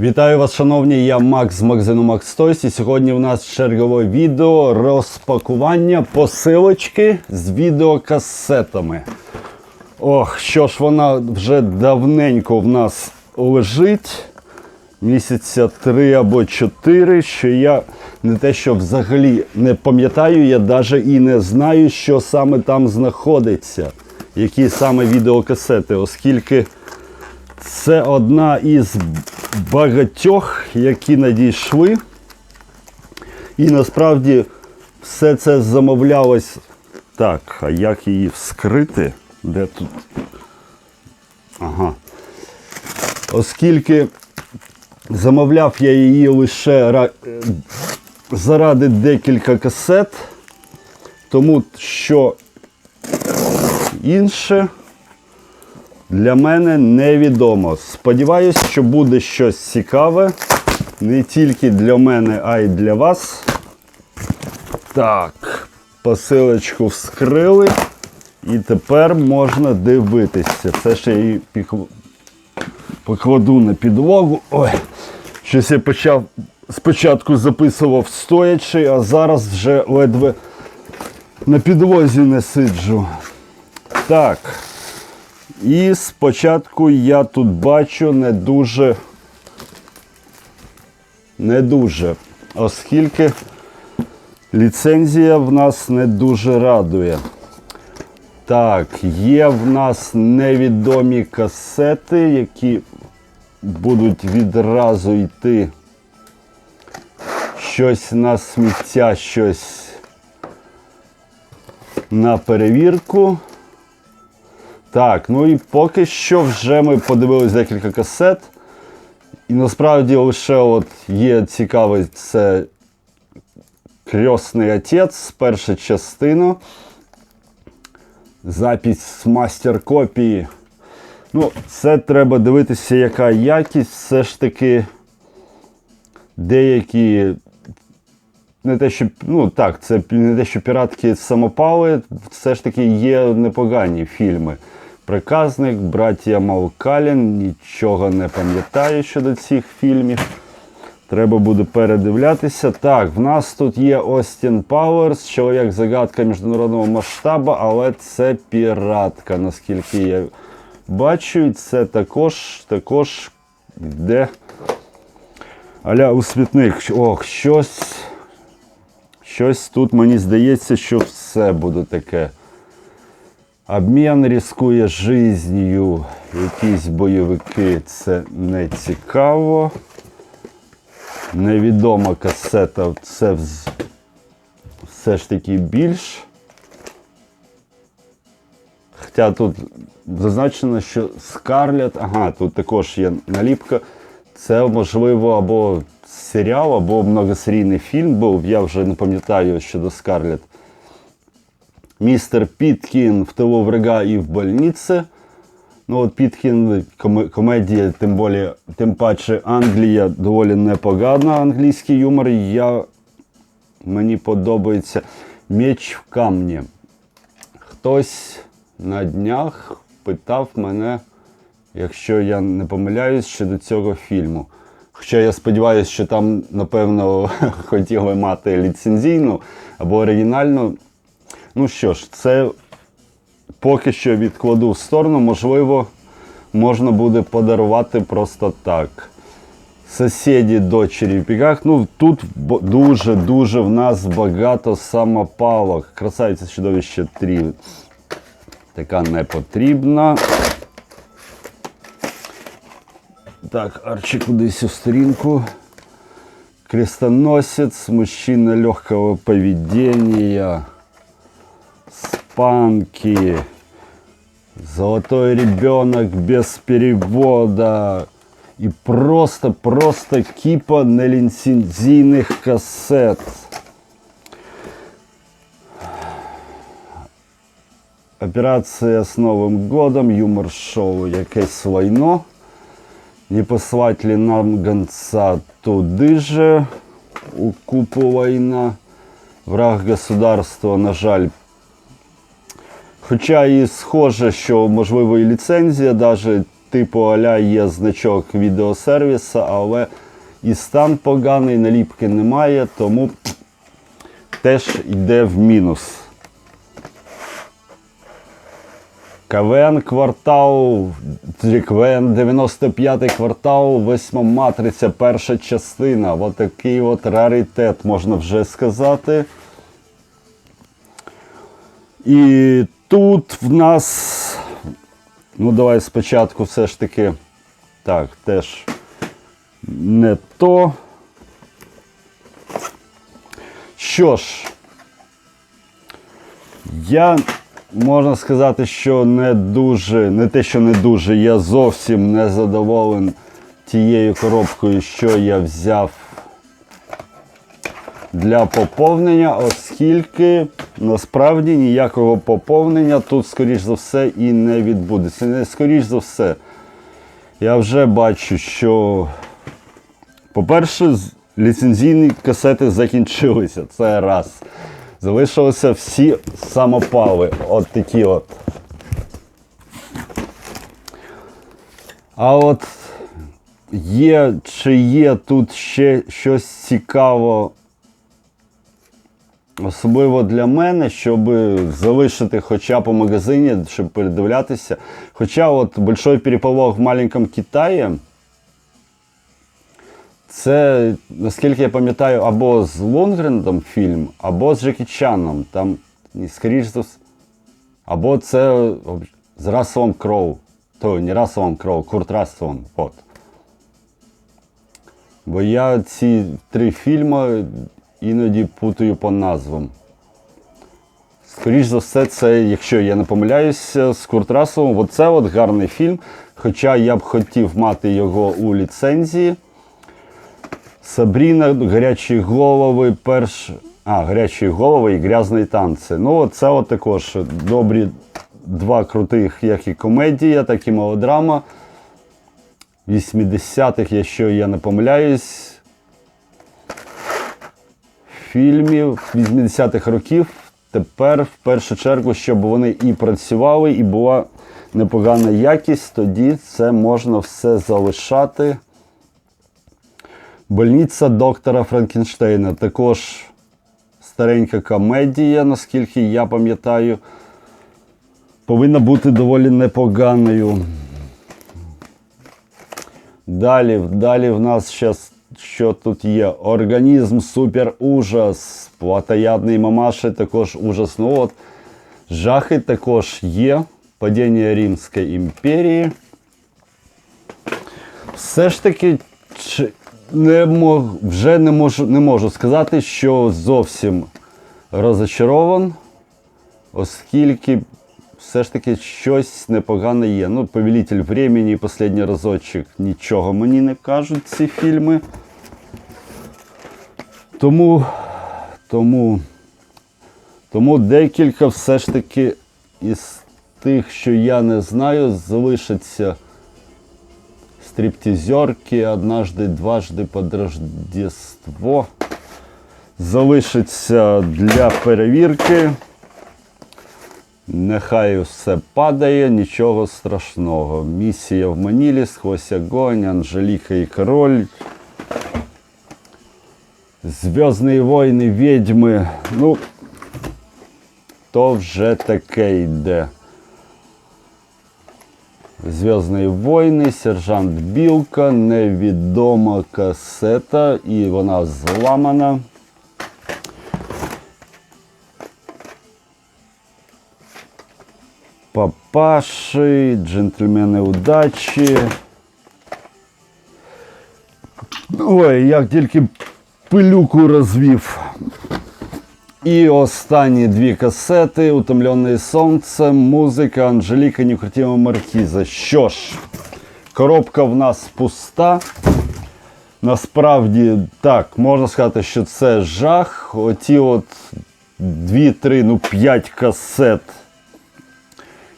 Вітаю вас, шановні! Я Макс з магазину Max Toys і сьогодні у нас чергове відео розпакування посилочки з відеокасетами. Ох, що ж вона вже давненько в нас лежить. Місяця три або чотири, що я не те, що взагалі не пам'ятаю, я навіть і не знаю, що саме там знаходиться, які саме відеокасети, оскільки це одна із багатьох, які надійшли. І насправді все це замовлялось. Так, а як її вскрити? Де тут? Ага. Оскільки замовляв я її лише заради декілька касет, тому що інше для мене невідомо. Сподіваюсь, що буде щось цікаве не тільки для мене, а й для вас. Так, посилочку вскрили. І тепер можна дивитися. Це ще пік- покладу на підлогу. Ой, щось я почав спочатку записував стоячи, а зараз вже ледве на підлозі не сиджу. Так. І спочатку я тут бачу не дуже, не дуже, оскільки ліцензія в нас не дуже радує. Так, є в нас невідомі касети, які будуть відразу йти щось на сміття, щось на перевірку. Так, ну і поки що вже ми подивились декілька касет. І насправді лише от є цікавий це Крьосний отець, перша частина. Запись мастер-копії. Ну, це треба дивитися, яка якість. Все ж таки деякі. Не те, що, ну так, це не те, що піратки самопали, все ж таки є непогані фільми. Приказник, браття Малкалін, нічого не пам'ятаю щодо цих фільмів. Треба буде передивлятися. Так, в нас тут є Остін Пауерс, чоловік загадка міжнародного масштабу, але це піратка, наскільки я бачу. І це також, також йде аля у смітник. Ох, щось. Щось тут мені здається, що все буде таке. Обмін ризикує життю. Якісь бойовики це не цікаво. Невідома касета це все ж таки більш. Хоча тут зазначено, що Скарлет, ага, тут також є наліпка. Це можливо або серіал, або многосерійний фільм був. Я вже не пам'ятаю щодо Скарлет. Містер Піткін в тилу врага і в больниці. Ну от Піткін коме- комедія, тим, болі, тим паче Англія доволі непогана, англійський юмор. Я, мені подобається Меч в камні. Хтось на днях питав мене, якщо я не помиляюсь, щодо цього фільму. Хоча я сподіваюся, що там, напевно, хотіли мати ліцензійну або оригінальну. Ну що ж, це поки що відкладу в сторону, можливо, можна буде подарувати просто так. Сусіді дочері в піках. Ну тут дуже-дуже в нас багато самопалок. Красавиця чудовище 3. Така не потрібна. Так, Арчі кудись у сторінку. Крестоносец, мужчина легкого поведения. Спанки. Золотой ребенок без перевода. И просто-просто кипа неліцензійних касет. Операція з Новим годом, юмор-шоу якесь лайно. Не послать ли нам гонца туди же у купу війна. Враг государства, на жаль, Хоча і схоже, що можливо і ліцензія, навіть типу аля є значок відеосервіса, але і стан поганий, наліпки немає, тому теж йде в мінус. КВН квартал, КВН 95 квартал, восьма матриця, перша частина. Ось такий от раритет, можна вже сказати. І тут в нас. Ну, давай спочатку все ж таки. Так, теж не то. Що ж, я можна сказати, що не дуже, не те, що не дуже, я зовсім не задоволен тією коробкою, що я взяв для поповнення, оскільки насправді ніякого поповнення тут, скоріш за все, і не відбудеться. Не скоріш за все. Я вже бачу, що, по-перше, ліцензійні касети закінчилися. Це раз. Залишилися всі самопали. От такі от. А от є, чи є тут ще щось цікаво, особливо для мене, щоб залишити хоча б у магазині, щоб передивлятися. Хоча от Большой переполох в маленькому Китаї. Це, наскільки я пам'ятаю, або з Лонгрендом фільм, або з Джекі Чаном. Там, скоріш за все, або це з Расселом Кроу. То не Расселом Кроу, Курт Расселом. От. Бо я ці три фільми іноді путаю по назвам. Скоріш за все, це, якщо я не помиляюся, з Курт Расселом, оце от гарний фільм. Хоча я б хотів мати його у ліцензії. Сабріна, гарячі голови, перш. А, гарячі голови і грязні танці. Ну, це от також добрі два крутих, як і комедія, так і мелодрама. 80-х, якщо я не помиляюсь. Фільмів 80-х років. Тепер, в першу чергу, щоб вони і працювали, і була непогана якість, тоді це можна все залишати. Больниця доктора Франкенштейна. Також старенька комедія, наскільки я пам'ятаю, повинна бути доволі непоганою. Далі, далі в нас зараз що тут є? Організм, супер ужас, платоядний мамаші, також ужас. Ну от, жахи також є. Падіння Римської імперії. Все ж таки, не мог, вже не можу, не можу сказати, що зовсім розочарован, оскільки все ж таки щось непогане є. Ну, Повелитель времени, останній разочок нічого мені не кажуть ці фільми. Тому, тому, тому декілька все ж таки із тих, що я не знаю, залишаться стриптизерки, однажды, дважды под Рождество. Залишиться для перевірки. Нехай все падає, нічого страшного. Місія в Манілі, сквозь огонь, Анжеліка і король. Зв'язні війни, відьми. Ну, то вже таке йде. Зв'язні війни, сержант Білка, невідома касета, і вона зламана. Папаші, джентльмени удачі. Ой, як тільки пилюку розвів. І останні дві касети Утомлене сонцем, музика Анжеліка Нікотіма Маркіза. Що ж, коробка в нас пуста. Насправді, так, можна сказати, що це жах. Оті от дві-три, ну п'ять касет,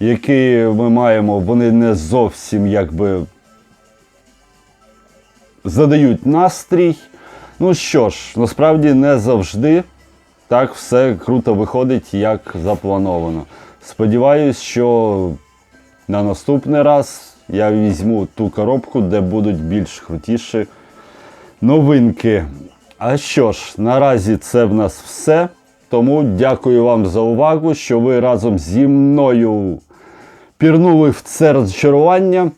які ми маємо, вони не зовсім якби задають настрій. Ну що ж, насправді не завжди так все круто виходить, як заплановано. Сподіваюсь, що на наступний раз я візьму ту коробку, де будуть більш крутіші новинки. А що ж, наразі це в нас все. Тому дякую вам за увагу, що ви разом зі мною пірнули в це розчарування.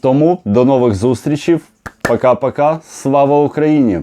Тому до нових зустрічей. Пока-пока. Слава Україні!